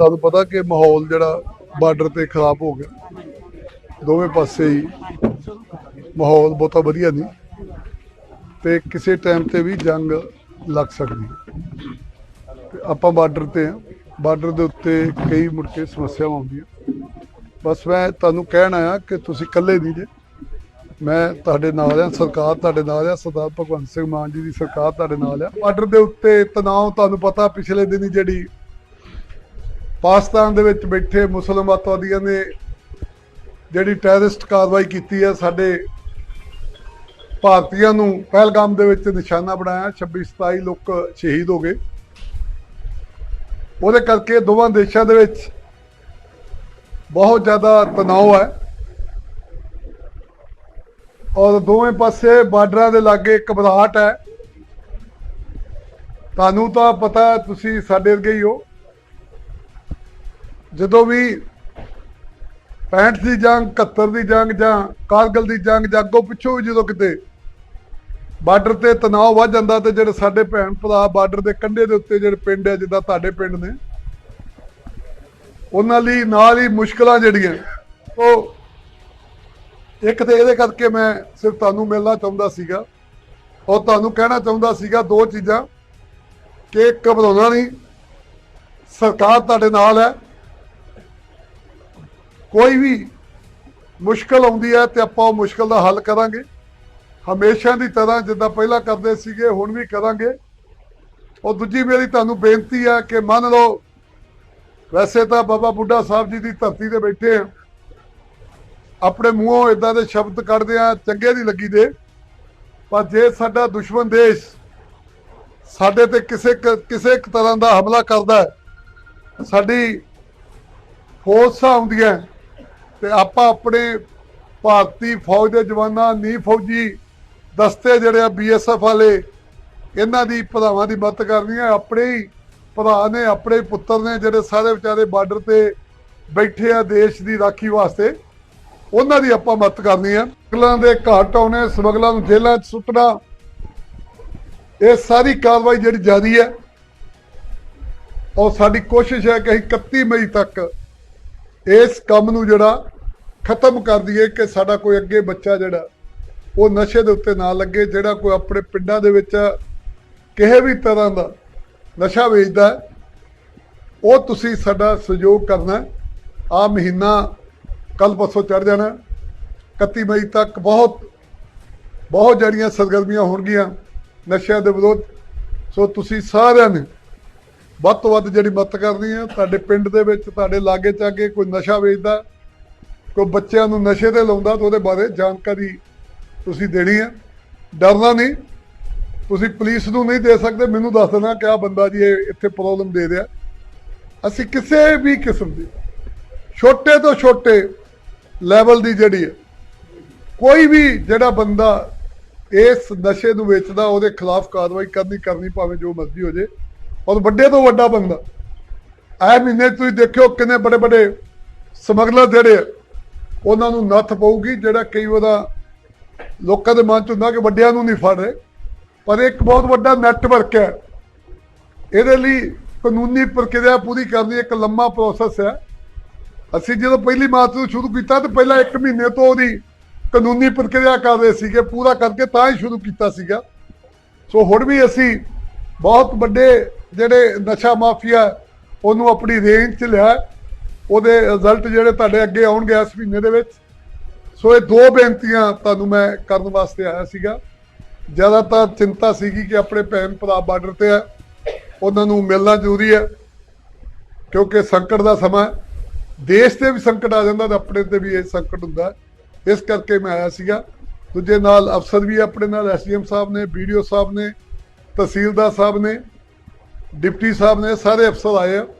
ਤੁਹਾਨੂੰ ਪਤਾ ਕਿ ਮਾਹੌਲ ਜਿਹੜਾ ਬਾਰਡਰ ਤੇ ਖਰਾਬ ਹੋ ਗਿਆ। ਦੋਵੇਂ ਪਾਸੇ ਹੀ ਮਾਹੌਲ ਬਹੁਤਾ ਵਧੀਆ ਨਹੀਂ ਤੇ ਕਿਸੇ ਟਾਈਮ ਤੇ ਵੀ ਜੰਗ ਲੱਗ ਸਕਦੀ। ਤੇ ਆਪਾਂ ਬਾਰਡਰ ਤੇ ਆ ਬਾਰਡਰ ਦੇ ਉੱਤੇ ਕਈ ਮੁੜ ਕੇ ਸਮੱਸਿਆਵਾਂ ਆਉਂਦੀਆਂ। ਬਸ ਮੈਂ ਤੁਹਾਨੂੰ ਕਹਿਣ ਆਇਆ ਕਿ ਤੁਸੀਂ ਇਕੱਲੇ ਨਹੀਂ ਜੇ। ਮੈਂ ਤੁਹਾਡੇ ਨਾਲ ਆ ਸਰਕਾਰ ਤੁਹਾਡੇ ਨਾਲ ਆ ਸਰਦਾਰ ਭਗਵੰਤ ਸਿੰਘ ਮਾਨ ਜੀ ਦੀ ਸਰਕਾਰ ਤੁਹਾਡੇ ਨਾਲ ਆ ਬਾਰਡਰ ਦੇ ਉੱਤੇ ਤਣਾਅ ਤੁਹਾਨੂੰ ਪਤਾ ਪਿਛਲੇ ਦਿਨੀ ਜਿਹੜੀ ਪਾਕਿਸਤਾਨ ਦੇ ਵਿੱਚ ਬੈਠੇ ਮੁਸਲਮਾਨ ਅੱਤਵਾਦੀਆਂ ਨੇ ਜਿਹੜੀ ਟੈਰਰਿਸਟ ਕਾਰਵਾਈ ਕੀਤੀ ਹੈ, ਸਾਡੇ ਭਾਰਤੀਆਂ ਨੂੰ ਪਹਿਲਗਾਮ ਦੇ ਵਿੱਚ ਨਿਸ਼ਾਨਾ ਬਣਾਇਆ 26 27 ਲੋਕ ਸ਼ਹੀਦ ਹੋ ਗਏ। ਉਹਦੇ ਕਰਕੇ ਦੋਵਾਂ ਦੇਸ਼ਾਂ ਦੇ ਵਿੱਚ ਬਹੁਤ ਜ਼ਿਆਦਾ ਤਣਾਅ ਹੈ। ਔਰ ਦੋਵੇਂ ਪਾਸੇ ਬਾਰਡਰਾਂ ਦੇ ਲਾਗੇ ਘਬਰਾਹਟ ਹੈ। ਤੁਹਾਨੂੰ ਤਾਂ ਪਤਾ ਤੁਸੀਂ ਸਾਡੇ ਅੱਗੇ ਹੀ ਹੋ। ਜਦੋਂ ਵੀ 65 ਦੀ ਜੰਗ 71 ਦੀ ਜੰਗ ਜਾਂ ਕਾਰਗਲ ਦੀ ਜੰਗ ਜਾਂ ਅੱਗੋਂ ਪਿੱਛੋਂ ਵੀ ਜਦੋਂ ਕਿਤੇ ਬਾਰਡਰ ਤੇ ਤਣਾਅ ਵੱਧ ਜਾਂਦਾ ਤੇ ਜਿਹੜੇ ਸਾਡੇ ਭੈਣ ਭਰਾ ਬਾਰਡਰ ਦੇ ਕੰਢੇ ਦੇ ਉੱਤੇ ਜਿਹੜੇ ਪਿੰਡ ਹੈ ਜਿੱਦਾਂ ਤੁਹਾਡੇ ਪਿੰਡ ਨੇ, ਉਹਨਾਂ ਲਈ ਨਾਲ ਹੀ ਮੁਸ਼ਕਲਾਂ ਜਿਹੜੀਆਂ, ਉਹ ਇੱਕ ਤੇ ਇਹਦੇ ਕਰਕੇ ਮੈਂ ਸਿਰਫ ਤੁਹਾਨੂੰ ਮਿਲਣਾ ਚਾਹੁੰਦਾ ਸੀਗਾ, ਔਰ ਤੁਹਾਨੂੰ ਕਹਿਣਾ ਚਾਹੁੰਦਾ ਸੀਗਾ ਦੋ ਚੀਜ਼ਾਂ, ਕਿ ਘਬਰਾਉਣਾ ਨਹੀਂ, ਸਰਕਾਰ ਤੁਹਾਡੇ ਨਾਲ ਹੈ ਕੋਈ ਵੀ ਮੁਸ਼ਕਲ ਆਉਂਦੀ ਹੈ ਤੇ ਆਪਾਂ ਉਹ ਮੁਸ਼ਕਲ ਦਾ ਹੱਲ ਕਰਾਂਗੇ। ਹਮੇਸ਼ਾ ਦੀ ਤਰ੍ਹਾਂ ਜਿੱਦਾਂ ਪਹਿਲਾਂ ਕਰਦੇ ਸੀਗੇ, ਹੁਣ ਵੀ ਕਰਾਂਗੇ। ਔਰ ਦੂਜੀ ਮੇਰੀ ਤੁਹਾਨੂੰ ਬੇਨਤੀ ਹੈ ਕਿ ਮੰਨ ਲਓ, ਵੈਸੇ ਤਾਂ ਬਾਬਾ ਬੁੱਢਾ ਸਾਹਿਬ ਜੀ ਦੀ ਧਰਤੀ ਤੇ ਬੈਠੇ ਆ। ਆਪਣੇ ਮੂੰਹੋਂ ਇਦਾਂ ਦੇ ਸ਼ਬਦ ਕੱਢਦੇ ਆ, ਚੰਗੇ ਨਹੀਂ ਲੱਗੀ ਦੇ ਪਰ ਜੇ ਸਾਡਾ ਦੁਸ਼ਮਣ ਦੇਸ਼ ਸਾਡੇ ਤੇ ਕਿਸੇ ਕਿਸੇ ਤਰ੍ਹਾਂ ਦਾ ਹਮਲਾ ਕਰਦਾ ਸਾਡੀ ਫੋਰਸਾਂ ਆਉਂਦੀਆਂ ਤੇ ਆਪਾਂ ਆਪਣੇ ਭਾਰਤੀ ਫੌਜ ਦੇ ਜਵਾਨਾਂ ਨੀ ਫੌਜੀ ਦਸਤੇ ਜਿਹੜੇ ਆ ਬੀਐਸਐਫ ਵਾਲੇ, ਇਹਨਾਂ ਦੀ ਭਰਾਵਾਂ ਦੀ ਮਦਦ ਕਰਨੀ ਹੈ। ਆਪਣੇ ਹੀ ਭਰਾ ਨੇ, ਆਪਣੇ ਪੁੱਤਰ ਨੇ ਜਿਹੜੇ ਸਾਰੇ ਵਿਚਾਰੇ ਬਾਰਡਰ ਤੇ ਬੈਠੇ ਆ ਦੇਸ਼ ਦੀ ਰਾਖੀ ਵਾਸਤੇ, ਉਹਨਾਂ ਦੀ ਆਪਾਂ ਮਦਦ ਕਰਨੀ ਹੈ। ਸਮਗਲਾਂ ਦੇ ਘਾਟ ਆਉਣੇ ਸਮਗਲਾਂ ਨੂੰ ਜੇਲ੍ਹਾਂ 'ਚ ਸੁੱਟਣਾ, ਇਹ ਸਾਰੀ ਕਾਰਵਾਈ ਜਿਹੜੀ ਜਾਰੀ ਹੈ ਔਰ ਸਾਡੀ ਕੋਸ਼ਿਸ਼ ਹੈ ਕਿ ਅਸੀਂ 31 ਮਈ ਤੱਕ ਇਸ ਕੰਮ ਨੂੰ ਜਿਹੜਾ ਖਤਮ ਕਰ ਦਈਏ ਕਿ ਸਾਡਾ ਕੋਈ ਅੱਗੇ ਬੱਚਾ ਜਿਹੜਾ, ਉਹ ਨਸ਼ੇ ਦੇ ਉੱਤੇ ਨਾ ਲੱਗੇ, ਜਿਹੜਾ ਕੋਈ ਆਪਣੇ ਪਿੰਡਾਂ ਦੇ ਵਿੱਚ ਕਿਸੇ ਵੀ ਤਰ੍ਹਾਂ ਦਾ ਨਸ਼ਾ ਵੇਚਦਾ ਉਹ ਤੁਸੀਂ ਸਾਡਾ ਸਹਿਯੋਗ ਕਰਨਾ ਆ ਮਹੀਨਾ ਕੱਲ ਪਰਸੋਂ ਚੜ ਜਾਣਾ 31 ਮਈ ਤੱਕ ਬਹੁਤ ਬਹੁਤ ਜਿਹੜੀਆਂ ਸਰਗਰਮੀਆਂ ਹੋਣਗੀਆਂ ਨਸ਼ਿਆਂ ਦੇ ਵਿਰੋਧ। ਸੋ ਤੁਸੀਂ ਸਾਰਿਆਂ ਨੇ ਵੱਧ ਤੋਂ ਵੱਧ ਜਿਹੜੀ ਮਦਦ ਕਰਨੀ ਹੈ ਤੁਹਾਡੇ ਪਿੰਡ ਦੇ ਵਿੱਚ, ਤੁਹਾਡੇ ਲਾਗੇ ਚਾਗੇ ਕੋਈ ਨਸ਼ਾ ਵੇਚਦਾ, ਕੋਈ ਬੱਚਿਆਂ ਨੂੰ ਨਸ਼ੇ ਤੇ ਲਾਉਂਦਾ, ਤਾਂ ਉਹਦੇ ਬਾਰੇ ਜਾਣਕਾਰੀ ਤੁਸੀਂ ਦੇਣੀ ਹੈ ਡਰਨਾ ਨਹੀਂ। ਤੁਸੀਂ ਪੁਲਿਸ ਨੂੰ ਨਹੀਂ ਦੇ ਸਕਦੇ। ਮੈਨੂੰ ਦੱਸ ਦੇਣਾ ਕਿ ਆ ਬੰਦਾ ਜੀ ਇਹ ਇੱਥੇ ਪ੍ਰੋਬਲਮ ਦੇ ਰਿਹਾ। ਅਸੀਂ ਕਿਸੇ ਵੀ ਕਿਸਮ ਦੀ, ਛੋਟੇ ਤੋਂ ਛੋਟੇ ਲੈਵਲ ਦੀ ਜਿਹੜੀ ਹੈ ਕੋਈ ਵੀ ਜਿਹੜਾ ਬੰਦਾ ਇਸ ਨਸ਼ੇ ਨੂੰ ਵੇਚਦਾ, ਉਹਦੇ ਖਿਲਾਫ ਕਾਰਵਾਈ ਕਰਨੀ ਕਰਨੀ ਭਾਵੇਂ ਜੋ ਮਰਜ਼ੀ ਹੋ ਜੇ ਔਰ ਵੱਡੇ ਤੋਂ ਵੱਡਾ ਬੰਦਾ। ਐ ਮਹੀਨੇ 'ਚ ਤੁਸੀਂ ਦੇਖਿਓ ਕਿੰਨੇ ਬੜੇ ਬੜੇ ਸਮਗਲਰ ਜਿਹੜੇ ਉਹਨਾਂ ਨੂੰ ਨੱਥ ਪਊਗੀ, ਜਿਹੜਾ ਕਈ ਵਾਰ ਲੋਕਾਂ ਦੇ ਮਨ 'ਚ ਹੁੰਦਾ ਕਿ ਵੱਡਿਆਂ ਨੂੰ ਨਹੀਂ ਫੜ ਰਹੇ। ਪਰ ਇੱਕ ਬਹੁਤ ਵੱਡਾ ਨੈਟਵਰਕ ਹੈ। ਇਹਦੇ ਲਈ ਕਾਨੂੰਨੀ ਪ੍ਰਕਿਰਿਆ ਪੂਰੀ ਕਰਨੀ ਇੱਕ ਲੰਮਾ ਪ੍ਰੋਸੈਸ ਹੈ। ਅਸੀਂ ਜਦੋਂ ਪਹਿਲੀ ਮਾਰਚ ਨੂੰ ਸ਼ੁਰੂ ਕੀਤਾ ਤਾਂ ਪਹਿਲਾਂ 1 ਮਹੀਨੇ ਤੋਂ ਉਹਦੀ ਕਾਨੂੰਨੀ ਪ੍ਰਕਿਰਿਆ ਕਰ ਰਹੇ ਸੀਗੇ, ਪੂਰਾ ਕਰਕੇ ਤਾਂ ਹੀ ਸ਼ੁਰੂ ਕੀਤਾ ਸੀਗਾ। ਸੋ ਹੁਣ ਵੀ ਅਸੀਂ ਬਹੁਤ ਵੱਡੇ ਜਿਹੜੇ ਨਸ਼ਾ ਮਾਫੀਆ ਉਹਨੂੰ ਆਪਣੀ ਰੇਂਜ 'ਚ ਲਿਆ, ਉਹਦੇ ਰਿਜ਼ਲਟ ਜਿਹੜੇ ਤੁਹਾਡੇ ਅੱਗੇ ਆਉਣਗੇ ਇਸ ਮਹੀਨੇ ਦੇ ਵਿੱਚ। ਸੋ ਇਹ ਦੋ ਬੇਨਤੀਆਂ ਤੁਹਾਨੂੰ ਮੈਂ ਕਰਨ ਵਾਸਤੇ ਆਇਆ ਸੀਗਾ। ਜ਼ਿਆਦਾਤਰ ਚਿੰਤਾ ਸੀਗੀ ਕਿ ਆਪਣੇ ਭੈਣ ਭਰਾ ਬਾਰਡਰ ਤੇ ਆ, ਉਹਨਾਂ ਨੂੰ ਮਿਲਣਾ ਜ਼ਰੂਰੀ ਹੈ ਕਿਉਂਕਿ ਸੰਕਟ ਦਾ ਸਮਾਂ ਦੇਸ਼ ਤੇ ਵੀ ਸੰਕਟ ਆ ਜਾਂਦਾ ਤੇ ਆਪਣੇ ਤੇ ਵੀ ਇਹ ਸੰਕਟ ਹੁੰਦਾ। ਇਸ ਕਰਕੇ ਮੈਂ ਆਇਆ ਸੀਗਾ। ਦੂਜੇ ਨਾਲ ਅਫਸਰ ਵੀ ਆਪਣੇ ਨਾਲ ਐਸਡੀਐਮ ਸਾਹਿਬ ਨੇ ਵੀਡੀਓ ਸਾਹਿਬ ਨੇ, ਤਹਿਸੀਲਦਾਰ ਸਾਹਿਬ ਨੇ। ਡਿਪਟੀ ਸਾਹਿਬ ਨੇ ਸਾਰੇ ਅਫਸਰ ਆਏ ਆ।